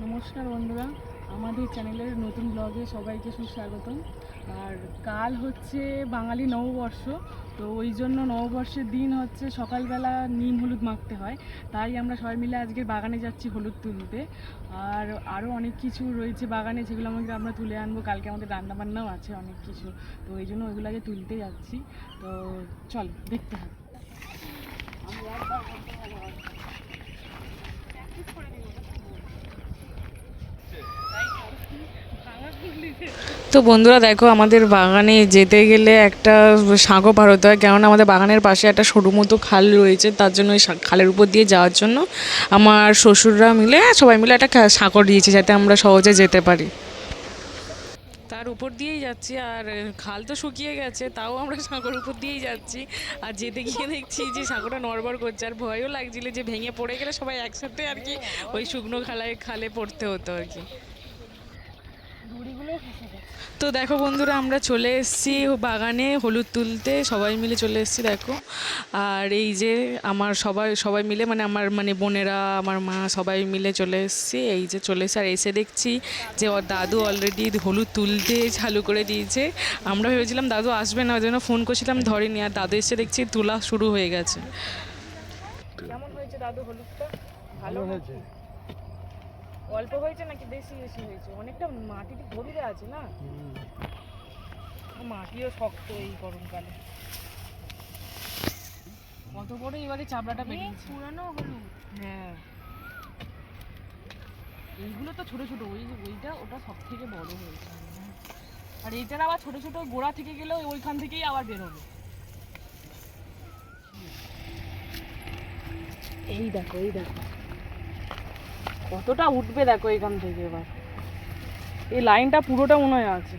নমস্কার বন্ধুরা, আমাদের চ্যানেলের নতুন ব্লগে সবাইকে সুস্বাগতম। আর কাল হচ্ছে বাঙালি নববর্ষ, তো ওই জন্য নববর্ষের দিন হচ্ছে সকালবেলা নিম হলুদ মাখতে হয়। তাই আমরা সবাই মিলে আজকে বাগানে যাচ্ছি হলুদ তুলতে। আর আরও অনেক কিছু রয়েছে বাগানে, যেগুলো আমাকে আমরা তুলে আনব। কালকে আমাদের রান্নাবান্নাও আছে অনেক কিছু। তো ওই জন্য ওইগুলো আগে তুলতে যাচ্ছি। তো চল, দেখতে হবে তো বন্ধুরা দেখো, আমাদের বাগানে যেতে গেলে একটা সাঁকো পার হতে হয়। কেননা আমাদের বাগানের পাশে একটা সরু মতো খাল রয়েছে, তার জন্য ওই খালের উপর দিয়ে যাওয়ার জন্য আমার শ্বশুররা মিলে সবাই মিলে একটা সাঁকো দিয়েছে যাতে আমরা সহজে যেতে পারি। তার উপর দিয়েই যাচ্ছি, আর খাল তো শুকিয়ে গেছে, তাও আমরা সাঁকোর উপর দিয়েই যাচ্ছি। আর যেতে গিয়ে দেখছি যে সাঁকোটা নড়বড় করছে, আর ভয়ও লাগছিল যে ভেঙে পড়ে গেলে সবাই একসাথে আর কি ওই শুকনো খালায় খালে পড়তে হতো আর কি। তো দেখো বন্ধুরা আমরা চলে এসেছি বাগানে হলুদ তুলতে। সবাই মিলে চলে এসেছি দেখো। আর এই যে আমার সবাই সবাই মিলে মানে আমার মানে বোনেরা আমার মা সবাই মিলে চলে এসেছি। এই যে চলে এসে আর এসে দেখছি যে ওর দাদু অলরেডি হলুদ তুলতে চালু করে দিয়েছে। আমরা ভেবেছিলাম দাদু আসবে না। ওই জন্য ফোন করছিলাম ধরেনি। আর দাদু এসে দেখছি তোলা শুরু হয়ে গেছে। কেমন হয়েছে দাদু হলুদটা? ভালো হয়েছে। অল্প হয়েছে নাকি বেশি বেশি হয়েছে? অনেকটা মাটিতে গভীরে আছে না? মাটিও শক্ত এই গরমকালে। কত বড় এবারে চাবড়াটা বেরিয়েছে? পুরানো হলুদ। হ্যাঁ। এইগুলো তো ছোট ছোট ওই ওইটা ওটা সব থেকে বড় হয়েছে। আর এইটার আবার ছোট ছোট গোড়া থেকে গেলেও ওইখান থেকেই আবার বেরোবে এই দেখো এই দেখো। কতটা উঠবে দেখো এখান থেকে এবার। এই লাইনটা পুরোটা মনে হয় আছে।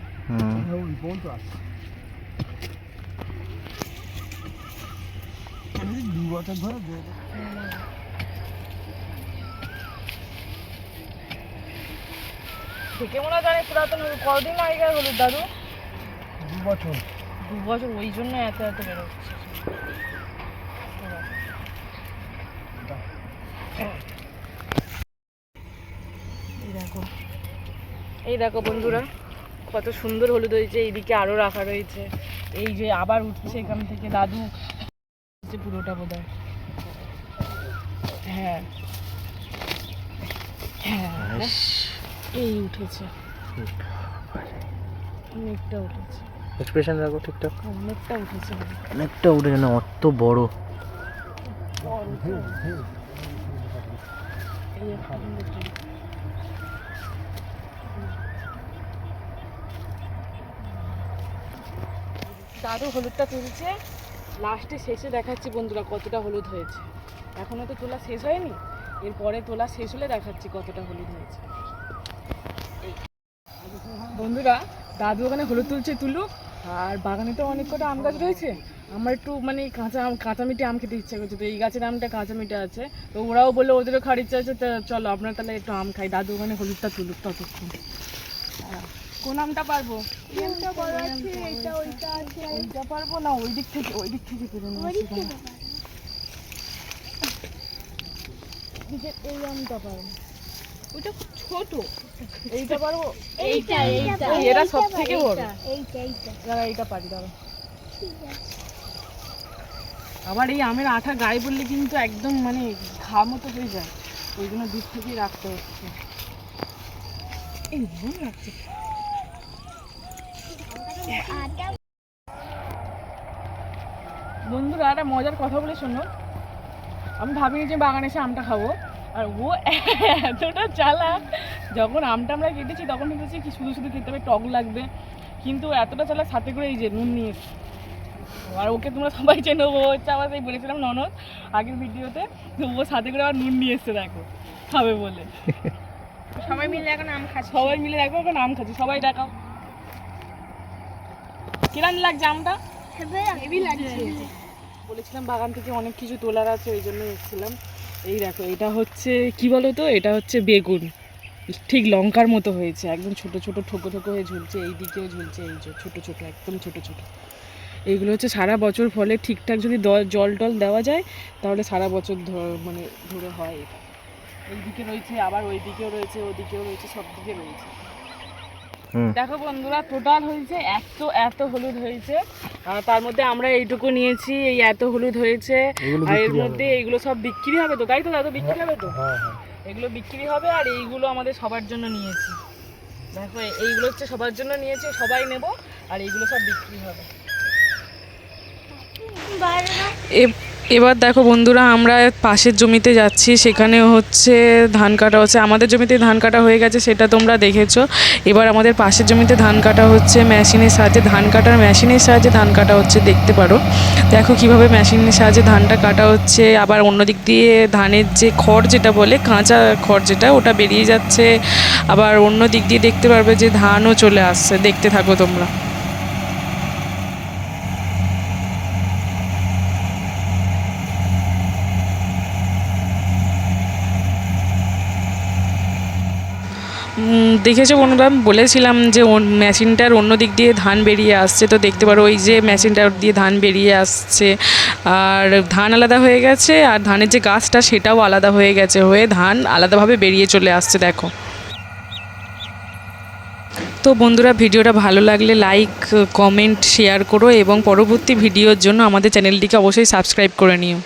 দু বছর থেকে মনে হয় জানি পুরাতন হলুদ। কতদিন আগেকার হলুদ দাদু? দু বছর। দু বছর ওই জন্য এত এত বেরোচ্ছে এই দেখো এই দেখো বন্ধুরা কত সুন্দর হলুদ হয়েছে এইদিকে আরও রাখা রয়েছে। এই যে আবার উঠছে এখান থেকে দাদু। পুরোটা বোধ হ্যাঁ। হ্যাঁ এই উঠেছে। অনেকটা উঠেছে। এক্সপ্রেশন রাখো ঠিকঠাক। অনেকটা উঠেছে। অনেকটা উঠে না অত বড়। এই দাদু হলুদটা তুলছে। লাস্টে, শেষে দেখাচ্ছি বন্ধুরা কতটা হলুদ হয়েছে। এখনও তো তোলা শেষ হয়নি? এরপরে তোলা শেষ হলে দেখাচ্ছি কতটা হলুদ হয়েছে। বন্ধুরা, দাদু ওখানে হলুদ তুলছে, তুলুক। আর বাগানে তো অনেক কটা আম গাছ রয়েছে। আমার একটু মানে কাঁচা আম, কাঁচা মিঠে আম খেতে ইচ্ছে করছে। তো এই গাছের আমটা কাঁচা মিঠে আছে। তো ওরাও বলল, ওদেরও খাওয়ার ইচ্ছা আছে। তো চলো আপনার তাহলে একটু আম খাই। দাদু ওখানে হলুদটা তুলুক ততক্ষণ। কোন আমটা পারব? ওইটা পারব না ওই দিক থেকে ওই দিক থেকে তুলে নিয়ে আসি এই আমটা পারব। ছোট। এইটা পারব? এইটা এইটা এরা সব থেকে বড়। এইটা এইটা। দাঁড়া এইটা পারি দাঁড়া। আবার এই আমের আঠা গায়ে বললে কিন্তু একদম মানে ঘা মতো হয়ে যায়। ওই জন্য দূর থেকেই রাখতে হচ্ছে। এই লাগছে আটা বন্ধুরা একটা মজার কথা বলে শোনো। আমি ভাবিনি যে বাগানে এসে আমটা খাব। আর ও এতটা চালা যখন আমটা আমরা কেটেছি তখন ভেবেছি কি শুধু শুধু খেতে হবে টক লাগবে। কিন্তু এতটা চালা সাথে করে এই যে নুন নিয়ে আর ওকে তোমরা সবাই চেনো ও হচ্ছে আমার সেই বলেছিলাম ননদ আগের ভিডিওতে ও সাথে করে আবার নুন নিয়ে এসছে দেখো খাবে বলে। সবাই মিলে এখন আম খাচ্ছি। সবাই মিলে দেখো এখন আম খাচ্ছি সবাই দেখাও। কিরাম লাগছে আমটা? হেভি লাগছে। বলেছিলাম বাগান থেকে অনেক কিছু তোলার আছে ওই জন্য এসেছিলাম। এই দেখো এটা হচ্ছে কি বলো তো এটা হচ্ছে বেগুন। ঠিক লঙ্কার মতো হয়েছে একদম ছোট ছোট ঠোকো ঠোকো হয়ে ঝুলছে এই দিকেও ঝুলছে এই ছোট ছোট একদম ছোট ছোট। এইগুলো হচ্ছে সারা বছর ফলে ঠিকঠাক যদি জল টল দেওয়া যায় তাহলে সারা বছর মানে ধরে হয় এটা। এইদিকে রয়েছে আবার ওইদিকেও রয়েছে ওদিকেও রয়েছে সব দিকে রয়েছে। দেখো বন্ধুরা টোটাল হয়েছে এত এত হলুদ হয়েছে। তার মধ্যে আমরা এইটুকু নিয়েছি এই এত হলুদ হয়েছে। আর এর মধ্যে এইগুলো সব বিক্রি হবে তো তাই তো দাদু? বিক্রি হবে তো? হ্যাঁ হ্যাঁ। এগুলো বিক্রি হবে আর এইগুলো আমাদের সবার জন্য নিয়েছি। দেখো এইগুলো হচ্ছে সবার জন্য নিয়েছি সবাই নেব আর এইগুলো সব বিক্রি হবে। এবার দেখো বন্ধুরা, আমরা পাশের জমিতে যাচ্ছি, সেখানে হচ্ছে ধান কাটা হচ্ছে। আমাদের জমিতে ধান কাটা হয়ে গেছে, সেটা তোমরা দেখেছ। এবার আমাদের পাশের জমিতে ধান কাটা হচ্ছে মেশিনের সাহায্যে, ধান কাটার মেশিনের সাহায্যে ধান কাটা হচ্ছে, দেখতে পারো। দেখো কীভাবে মেশিনের সাহায্যে ধানটা কাটা হচ্ছে। আবার অন্য দিক দিয়ে ধানের যে খড় যেটা বলে, কাঁচা খড় যেটা, ওটা বেরিয়ে যাচ্ছে। আবার অন্য দিক দিয়ে দেখতে পারবে যে ধানও চলে আসছে, দেখতে থাকো তোমরা। দেখেছ বন্ধুরা? বলেছিলাম যে মেশিনটার অন্য দিক দিয়ে ধান বেরিয়ে আসছে। তো দেখতে পারো, ওই যে মেশিনটার দিয়ে ধান বেরিয়ে আসছে। আর ধান আলাদা হয়ে গেছে, আর ধানের যে গাছটা সেটাও আলাদা হয়ে গেছে হয়ে ধান আলাদাভাবে বেরিয়ে চলে আসছে, দেখো। তো বন্ধুরা, ভিডিওটা ভালো লাগলে লাইক, কমেন্ট, শেয়ার করো এবং পরবর্তী ভিডিওর জন্য আমাদের চ্যানেলটিকে অবশ্যই সাবস্ক্রাইব করে নিও।